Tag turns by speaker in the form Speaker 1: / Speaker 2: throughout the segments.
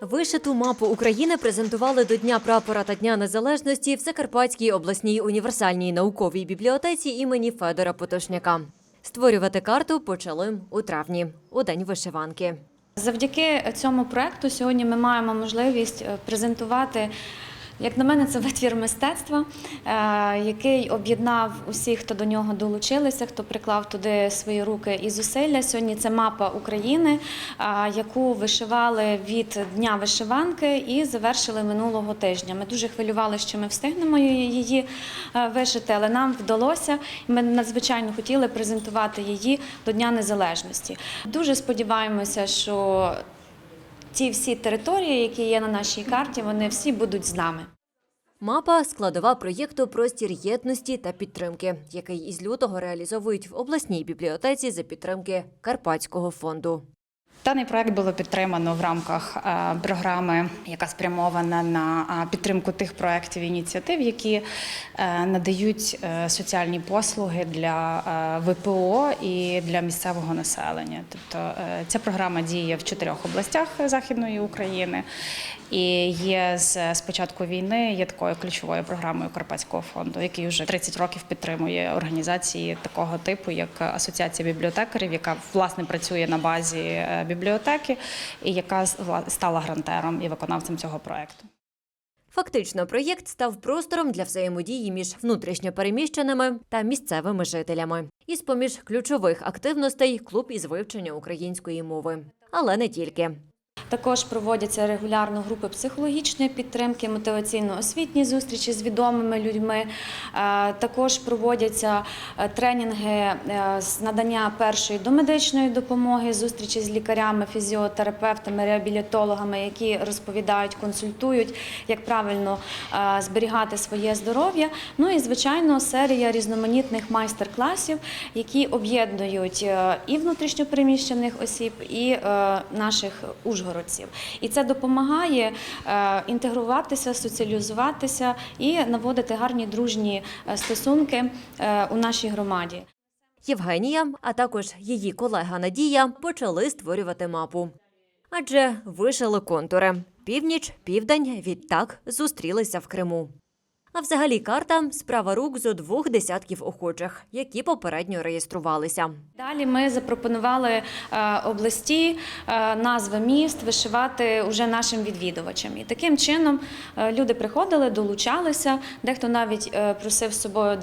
Speaker 1: Вишиту мапу України презентували до Дня прапора та Дня Незалежності в Закарпатській обласній універсальній науковій бібліотеці імені Федора Потошняка. Створювати карту почали у травні, у день вишиванки.
Speaker 2: Завдяки цьому проекту сьогодні ми маємо можливість е, презентувати. Як на мене, це витвір мистецтва, е, який об'єднав усіх, хто до нього долучилися, хто приклав туди свої руки і зусилля. Сьогодні це мапа України, е, яку вишивали від дня вишиванки і завершили минулого тижня. Ми дуже хвилювалися, що ми встигнемо її е, вишити, але нам вдалося. Ми надзвичайно хотіли презентувати її до Дня Незалежності. Дуже сподіваємося, що ті всі території, які є на нашій карті, вони всі будуть з нами.
Speaker 1: Мапа складова проєкту Простір єдності та підтримки, який із лютого реалізовують в обласній бібліотеці за підтримки Карпатського фонду.
Speaker 3: Даний проект було підтримано в рамках е, програми, яка спрямована на е, підтримку тих проєктів і ініціатив, які е, надають соціальні послуги для ВПО і для місцевого населення. Тобто ця програма діє в чотирьох областях Західної України і є з початку війни є такою ключовою програмою Карпатського фонду, який вже 30 років підтримує організації такого типу, як Асоціація бібліотекарів, яка власне працює на базі е, бібліотеки, яка стала грантером і виконавцем цього проекту.
Speaker 1: Фактично, проєкт став простором для взаємодії між внутрішньопереміщеними та місцевими жителями. І з поміж ключових активностей клуб із вивчення української мови. Але не тільки.
Speaker 2: Також проводяться регулярно групи психологічної підтримки, мотиваційно-освітні зустрічі з відомими людьми. Е, Також проводяться е, тренінги е, з надання першої домедичної допомоги, зустрічі з лікарями, фізіотерапевтами, реабілітологами, які розповідають, консультують, як правильно зберігати своє здоров'я. Ну і звичайно, серія різноманітних майстер-класів, які об'єднують і внутрішньопереміщених осіб, і наших ужгородців. І це допомагає е, інтегруватися, соціалізуватися і наводити гарні дружні е, стосунки е, у нашій громаді.
Speaker 1: Євгенія, а також її колега Надія почали створювати мапу. Адже вишили контури. Північ, південь відтак зустрілися в Криму. А взагалі карта справа рук зо двох десятків охочих, які попередньо реєструвалися.
Speaker 2: Далі ми запропонували е, області, е, назви міст вишивати уже нашим відвідувачам. І таким чином е, люди приходили, долучалися. Дехто навіть просив з собою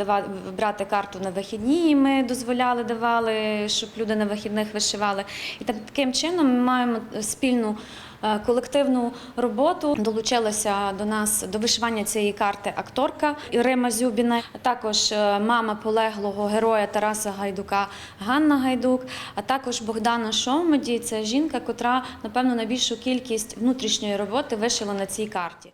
Speaker 2: брати карту на вихідні. Ми дозволяли, давали, щоб люди на вихідних вишивали. І так- таким чином ми маємо спільну. Е, Колективну роботу долучилася до нас до вишивання цієї карти акторка Рима Зюбіна, також е, мама полеглого героя Тараса Гайдука Ганна Гайдук, а також Богдана Шомоді. Це жінка, котра напевно найбільшу кількість внутрішньої роботи вишила на цій карті.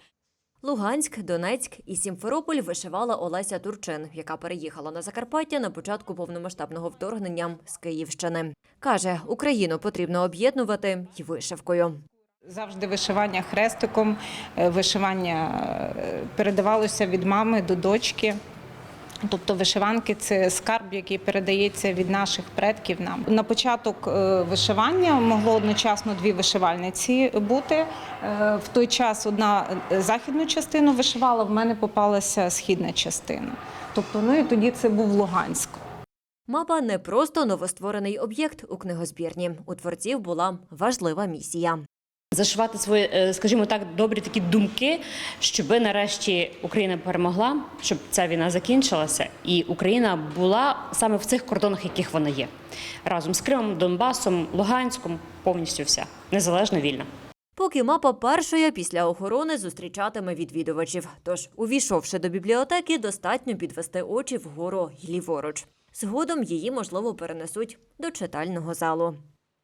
Speaker 1: Луганськ, Донецьк і Сімферополь вишивала Олеся Турчин, яка переїхала на Закарпаття на початку повномасштабного вторгнення з Київщини. Каже, Україну потрібно об'єднувати й вишивкою.
Speaker 4: Завжди вишивання хрестиком, е, вишивання е, передавалося від мами до дочки. Тобто вишиванки це скарб, який передається від наших предків нам. На початок е, вишивання могло одночасно дві вишивальниці бути. В той час одна західну частину вишивала, в мене попалася східна частина. Тобто, ну і тоді це був Луганськ.
Speaker 1: Мапа не просто новостворений об'єкт у книгозбірні. У творців була важлива місія.
Speaker 5: Зашивати свої, е, скажімо так, добрі такі думки, щоб нарешті Україна перемогла, щоб ця війна закінчилася, і Україна була саме в цих кордонах, яких вона є, разом з Кримом, Донбасом, Луганськом, повністю вся незалежно вільна.
Speaker 1: Поки мапа першою після охорони зустрічатиме відвідувачів. Тож, увійшовши до бібліотеки, достатньо підвести очі вгору й ліворуч. Згодом її можливо перенесуть до читального залу.